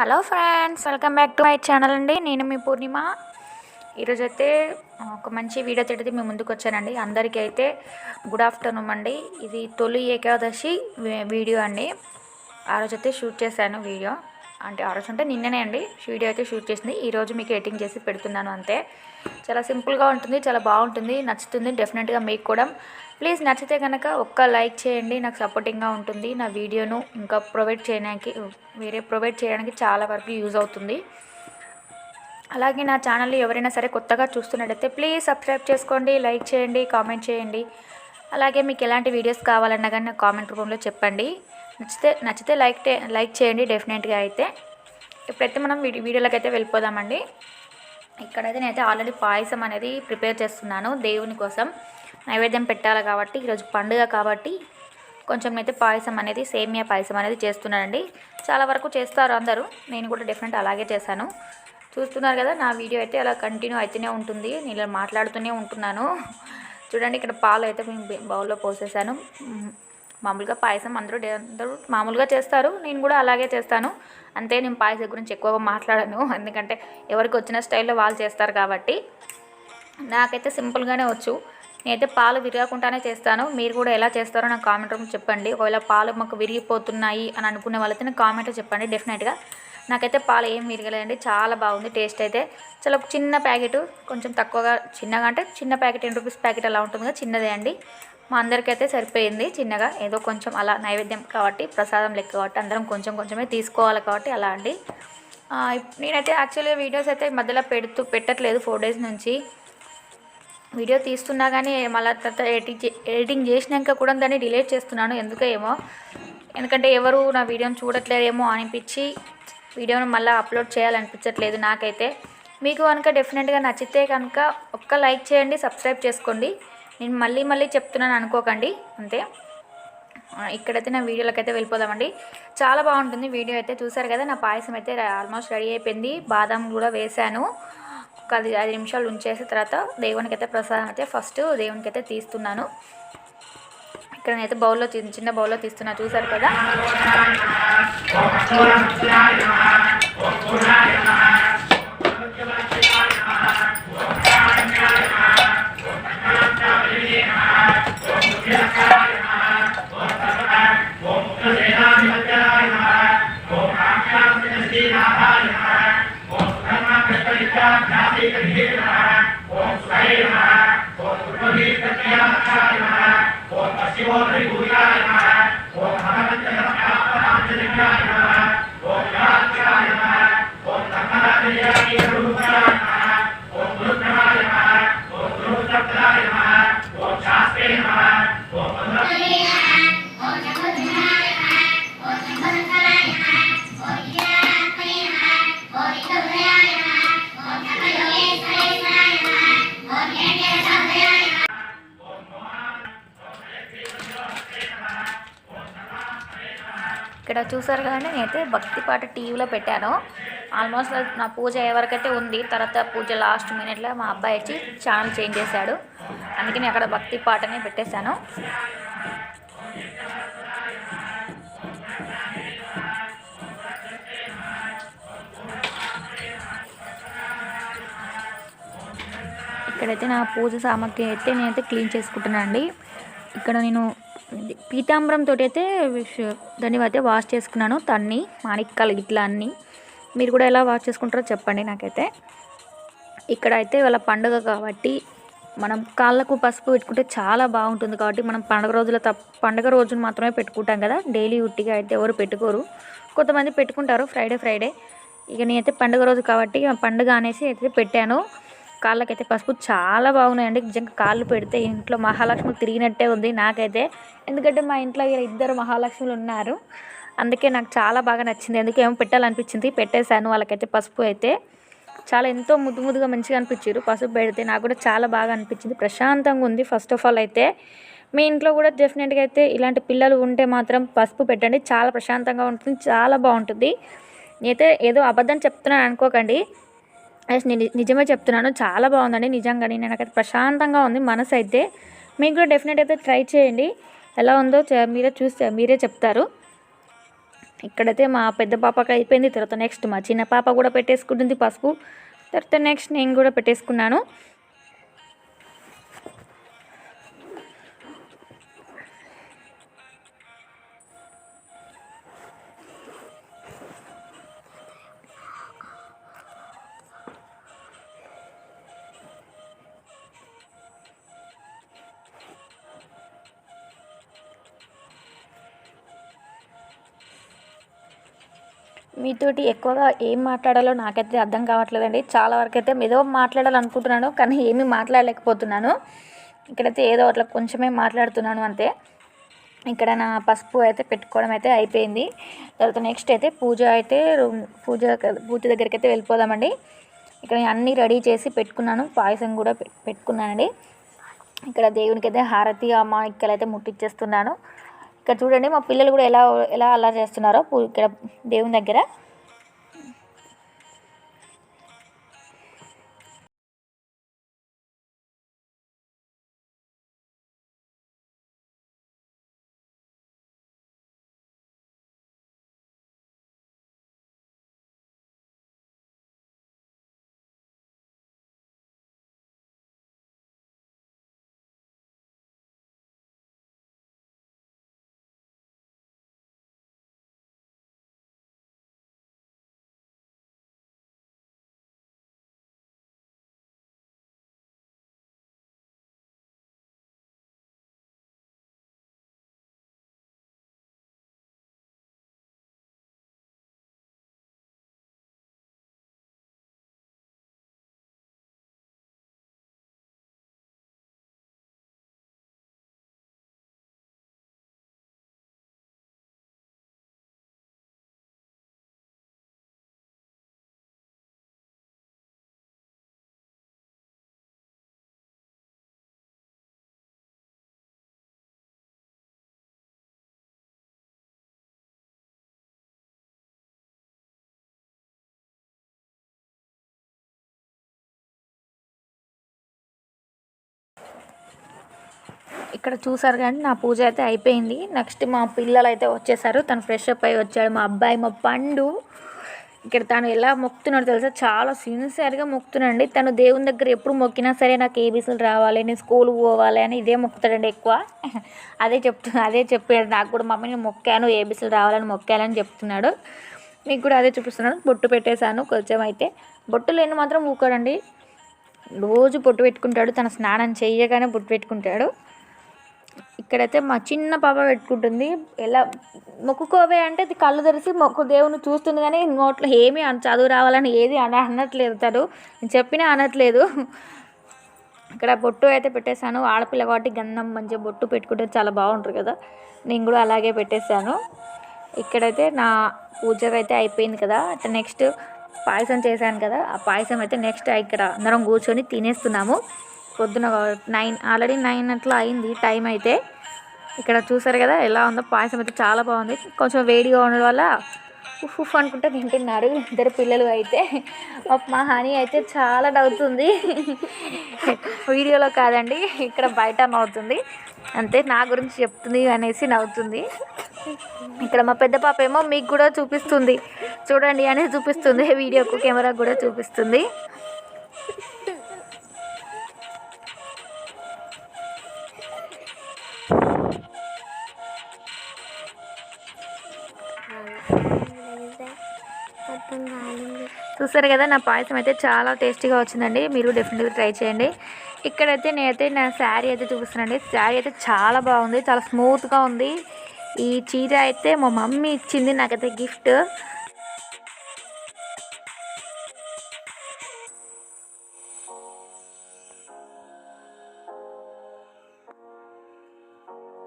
Hello friends welcome back to my channel అండి. నేను మీ పూర్ణిమ. ఈరోజు అయితే ఒక మంచి వీడియో తోటి మీ ముందుకు వచ్చానండి. అందరికీ అయితే గుడ్ ఆఫ్టర్నూన్ అండి. ఇది తొలి ఏకాదశి వీడియో అండి. ఆ రోజు అయితే షూట్ చేశాను వీడియో. అంటే ఆ రోజు అంటే నిన్ననే అండి వీడియో అయితే షూట్ చేసింది. ఈరోజు మీకు ఎడిటింగ్ చేసి పెడుతున్నాను అంతే. చాలా సింపుల్గా ఉంటుంది చాలా బాగుంటుంది నచ్చుతుంది డెఫినెట్గా మీకు కూడా. ప్లీజ్ నచ్చితే కనుక ఒక్క లైక్ చేయండి నాకు సపోర్టింగ్గా ఉంటుంది. నా వీడియోను ఇంకా ప్రొవైడ్ చేయడానికి వేరే ప్రొవైడ్ చేయడానికి చాలా వరకు యూజ్ అవుతుంది. అలాగే నా ఛానల్ ఎవరైనా సరే కొత్తగా చూస్తున్నట్టయితే ప్లీజ్ సబ్స్క్రైబ్ చేసుకోండి లైక్ చేయండి కామెంట్ చేయండి. అలాగే మీకు ఎలాంటి వీడియోస్ కావాలన్నా కానీ నాకు కామెంట్ రూపంలో చెప్పండి. నచ్చితే నచ్చితే లైక్ లైక్ చేయండి డెఫినెట్గా అయితే. ఇప్పుడైతే మనం వీడి వీడియోలోకి అయితే వెళ్ళిపోదామండి. ఇక్కడైతే నేనైతే ఆల్రెడీ పాయసం అనేది ప్రిపేర్ చేస్తున్నాను దేవుని కోసం. నైవేద్యం పెట్టాలి కాబట్టి ఈరోజు పండుగ కాబట్టి కొంచెం అయితే పాయసం అనేది సేమియా పాయసం అనేది చేస్తున్నానండి. చాలా వరకు చేస్తారు అందరూ నేను కూడా డెఫినెట్ అలాగే చేశాను. చూస్తున్నారు కదా నా వీడియో అయితే అలా కంటిన్యూ అయితేనే ఉంటుంది. నేను ఇలా మాట్లాడుతూనే ఉంటున్నాను. చూడండి ఇక్కడ పాలు అయితే మేము బౌల్లో పోసేసాను. మామూలుగా పాయసం అందరూ అందరూ మామూలుగా చేస్తారు నేను కూడా అలాగే చేస్తాను. అంతే నేను పాయసం గురించి ఎక్కువగా మాట్లాడను. ఎందుకంటే ఎవరికి వచ్చిన స్టైల్లో వాళ్ళు చేస్తారు కాబట్టి. నాకైతే సింపుల్గానే వచ్చు. నేనైతే పాలు విరగకుండానే చేస్తాను. మీరు కూడా ఎలా చేస్తారో నాకు కామెంట్ రూమ్ చెప్పండి. ఒకవేళ పాలు మాకు విరిగిపోతున్నాయి అని అనుకునే వాళ్ళైతే నాకు కామెంట్ చెప్పండి డెఫినెట్గా. నాకైతే పాలు ఏం విరగలేదండి. చాలా బాగుంది టేస్ట్ అయితే. చాలా ఒక చిన్న ప్యాకెట్ కొంచెం తక్కువగా చిన్నగా అంటే చిన్న ప్యాకెట్ టెన్ రూపీస్ ప్యాకెట్ అలా ఉంటుంది కదా చిన్నదే అండి. మా అందరికైతే సరిపోయింది చిన్నగా. ఏదో కొంచెం అలా నైవేద్యం కాబట్టి ప్రసాదం లెక్క కాబట్టి అందరం కొంచెం కొంచెమే తీసుకోవాలి కాబట్టి అలా అండి. నేనైతే యాక్చువల్గా వీడియోస్ అయితే మధ్యలో పెడుతూ పెట్టట్లేదు ఫోర్ డేస్ నుంచి. వీడియో తీస్తున్నా కానీ మళ్ళీ తర్వాత ఎడిటింగ్ చే- ఎడిటింగ్ చేసినాక కూడా దాన్ని డిలేట్ చేస్తున్నాను. ఎందుకో ఏమో. ఎందుకంటే ఎవరు నా వీడియోని చూడట్లేదేమో అనిపించి వీడియోను మళ్ళీ అప్లోడ్ చేయాలనిపించట్లేదు నాకైతే. మీకు కనుక డెఫినెట్గా నచ్చితే కనుక ఒక్క లైక్ చేయండి సబ్స్క్రైబ్ చేసుకోండి. నేను మళ్ళీ మళ్ళీ చెప్తున్నాను అనుకోకండి అంతే. ఇక్కడైతే నా వీడియోలోకి అయితే వెళ్ళిపోదామండి. చాలా బాగుంటుంది వీడియో అయితే చూసారు కదా నా పాయసం అయితే ఆల్మోస్ట్ రెడీ అయిపోయింది. బాదం కూడా వేశాను. ఒక అది ఐదు నిమిషాలు ఉంచేసిన తర్వాత దేవునికి అయితే ప్రసాదం అయితే ఫస్ట్ దేవునికి అయితే తీస్తున్నాను. ఇక్కడ నేనైతే బౌల్లో చిన్న చిన్న బౌల్లో తీస్తున్నా చూసారు కదా. ఇక్కడ చూసారు కదండి నేనైతే భక్తి పాట టీవీలో పెట్టాను. ఆల్మోస్ట్ నా పూజ ఎవరికైతే ఉంది. తర్వాత పూజ లాస్ట్ మినిట్లో మా అబ్బాయి వచ్చి ఛానల్ చేంజ్ చేశాడు. అందుకే నేను అక్కడ భక్తి పాటనే పెట్టేశాను. ఇక్కడైతే నా పూజ సామాగ్రి అయితే నేనైతే క్లీన్ చేసుకుంటున్నాను అండి ఇక్కడ నేను ఇది పీతాంబరం తోటి అయితే దాన్ని అయితే వాష్ చేసుకున్నాను. తన్ని మాణిక్కాలు ఇట్లా అన్నీ. మీరు కూడా ఎలా వాష్ చేసుకుంటారో చెప్పండి నాకైతే. ఇక్కడ అయితే వాళ్ళ పండుగ కాబట్టి మనం కాళ్ళకు పసుపు పెట్టుకుంటే చాలా బాగుంటుంది కాబట్టి మనం పండుగ రోజుల తప్ప పండుగ రోజున మాత్రమే పెట్టుకుంటాం కదా. డైలీ ఉట్టిగా అయితే ఎవరు పెట్టుకోరు. కొంతమంది పెట్టుకుంటారు. Friday Friday. ఇక నేనైతే పండుగ రోజు కాబట్టి పండుగ అనేసి అయితే పెట్టాను. కాళ్ళకైతే పసుపు చాలా బాగున్నాయండి. నిజంగా కాళ్ళు పెడితే ఇంట్లో మహాలక్ష్మి తిరిగినట్టే ఉంది నాకైతే. ఎందుకంటే మా ఇంట్లో ఇద్దరు మహాలక్ష్ములు ఉన్నారు. అందుకే నాకు చాలా బాగా నచ్చింది. ఎందుకు ఏమో పెట్టాలనిపించింది. పెట్టేశాను. వాళ్ళకైతే పసుపు అయితే చాలా ఎంతో ముద్దు ముద్దుగా మంచిగా అనిపించారు. పసుపు పెడితే నాకు కూడా చాలా బాగా అనిపించింది. ప్రశాంతంగా ఉంది ఫస్ట్ ఆఫ్ ఆల్ అయితే. మీ ఇంట్లో కూడా డెఫినెట్గా అయితే ఇలాంటి పిల్లలు ఉంటే మాత్రం పసుపు పెట్టండి. చాలా ప్రశాంతంగా ఉంటుంది. చాలా బాగుంటుంది. నేనైతే ఏదో అబద్ధం చెప్తున్నాను అనుకోకండి. ఎస్ నేను నిజమే చెప్తున్నాను. చాలా బాగుందండి. నిజంగానే నాకైతే ప్రశాంతంగా ఉంది మనసు అయితే మీకు కూడా డెఫినెట్ అయితే ట్రై చేయండి. ఎలా ఉందో మీరే చూస్తే మీరే చెప్తారు. ఇక్కడైతే మా పెద్ద పాపకి అయిపోయింది. తర్వాత నెక్స్ట్ మా చిన్న పాప కూడా పెట్టేసుకుంటుంది పసుపు. తర్వాత నెక్స్ట్ నేను కూడా పెట్టేసుకున్నాను. మీతోటి ఎక్కువగా ఏం మాట్లాడాలో నాకైతే అర్థం కావట్లేదండి. చాలా వరకు అయితే ఏదో మాట్లాడాలనుకుంటున్నాను కానీ ఏమీ మాట్లాడలేకపోతున్నాను. ఇక్కడైతే ఏదో అట్లా కొంచెమే మాట్లాడుతున్నాను అంతే. ఇక్కడ నా పసుపు అయితే పెట్టుకోవడం అయితే అయిపోయింది. తర్వాత నెక్స్ట్ అయితే పూజ అయితే రూమ్ పూజ పూజ దగ్గరికి అయితే వెళ్ళిపోదామండి. ఇక్కడ అన్నీ రెడీ చేసి పెట్టుకున్నాను పాయసం కూడా పె- పెట్టుకున్నానండి. ఇక్కడ దేవునికి అయితే హారతి అమానిక్కలు అయితే ముట్టించేస్తున్నాను ఇక్కడ చూడండి మా పిల్లలు కూడా ఎలా ఎలా అలా చేస్తున్నారో పూ- ఇక్కడ దేవుని దగ్గర. ఇక్కడ చూసారు కానీ నా పూజ అయితే అయిపోయింది. నెక్స్ట్ మా పిల్లలు అయితే వచ్చేసారు. తను ఫ్రెష్ అప్ అయి వచ్చాడు. మా అబ్బాయి మా పండు ఇక్కడ తను ఎలా మొక్కుతున్నాడు తెలుసా? చాలా సిన్సియర్గా మొక్కుతున్నాడండి. తను దేవుని దగ్గర ఎప్పుడు మొక్కినా సరే నాకు ఏబీసీలు రావాలి నేను స్కూల్ పోవాలి అని ఇదే మొక్కుతాడండి ఎక్కువ. అదే చెప్తు అదే చెప్పాడు. నాకు కూడా మమ్మీ నేను మొక్కాను. ఏబీసీలు రావాలని మొక్కాలని చెప్తున్నాడు. మీకు కూడా అదే చూపిస్తున్నాను. బొట్టు పెట్టేశాను కొంచెం అయితే. బొట్టు లేని మాత్రం ఊకాడండి. రోజు బొట్టు పెట్టుకుంటాడు. తన స్నానం చేయగానే బొట్టు పెట్టుకుంటాడు. ఇక్కడైతే మా చిన్న పాప పెట్టుకుంటుంది. ఎలా మొక్కుకోవే అంటే అది కళ్ళు తెరిచి మొక్కు దేవుని చూస్తుంది కానీ నోట్లో ఏమీ చదువు రావాలని ఏది అన అనట్లేదు తను. నేను చెప్పినా అనట్లేదు. ఇక్కడ బొట్టు అయితే పెట్టేశాను. ఆడపిల్ల కాబట్టి గంధం మంచిగా బొట్టు పెట్టుకుంటే చాలా బాగుంటుంది కదా. నేను కూడా అలాగే పెట్టేశాను. ఇక్కడైతే నా పూజ అయితే అయిపోయింది కదా. అయితే నెక్స్ట్ పాయసం చేశాను కదా. ఆ పాయసం అయితే నెక్స్ట్ ఇక్కడ అందరం కూర్చొని తినేస్తున్నాము. పొద్దున నైన్ ఆల్రెడీ నైన్ అట్లా అయింది టైం అయితే. ఇక్కడ చూసారు కదా ఎలా ఉందో పాయసం అయితే చాలా బాగుంది. కొంచెం వేడిగా ఉండడం వల్ల ఉఫ్ ఉఫ్ అనుకుంటే తింటున్నారు ఇద్దరు పిల్లలు అయితే. మా- హనీ అయితే చాలా నవ్వుతుంది వీడియోలో కాదండి ఇక్కడ బయట నవ్వుతుంది. అంతే నా గురించి చెప్తుంది అనేసి నవ్వుతుంది. ఇక్కడ మా పెద్ద పాప ఏమో మీకు కూడా చూపిస్తుంది. చూడండి అనేసి చూపిస్తుంది. వీడియోకు కెమెరా కూడా చూపిస్తుంది. చూసారు కదా నా పాయసం అయితే చాలా టేస్టీగా వచ్చిందండి. మీరు డెఫినెట్గా ట్రై చేయండి. ఇక్కడైతే నేనైతే నా శారీ అయితే చూపిస్తున్నానండి. శారీ అయితే చాలా బాగుంది చాలా స్మూత్గా ఉంది. ఈ చీర అయితే మా మమ్మీ ఇచ్చింది నాకైతే గిఫ్ట్.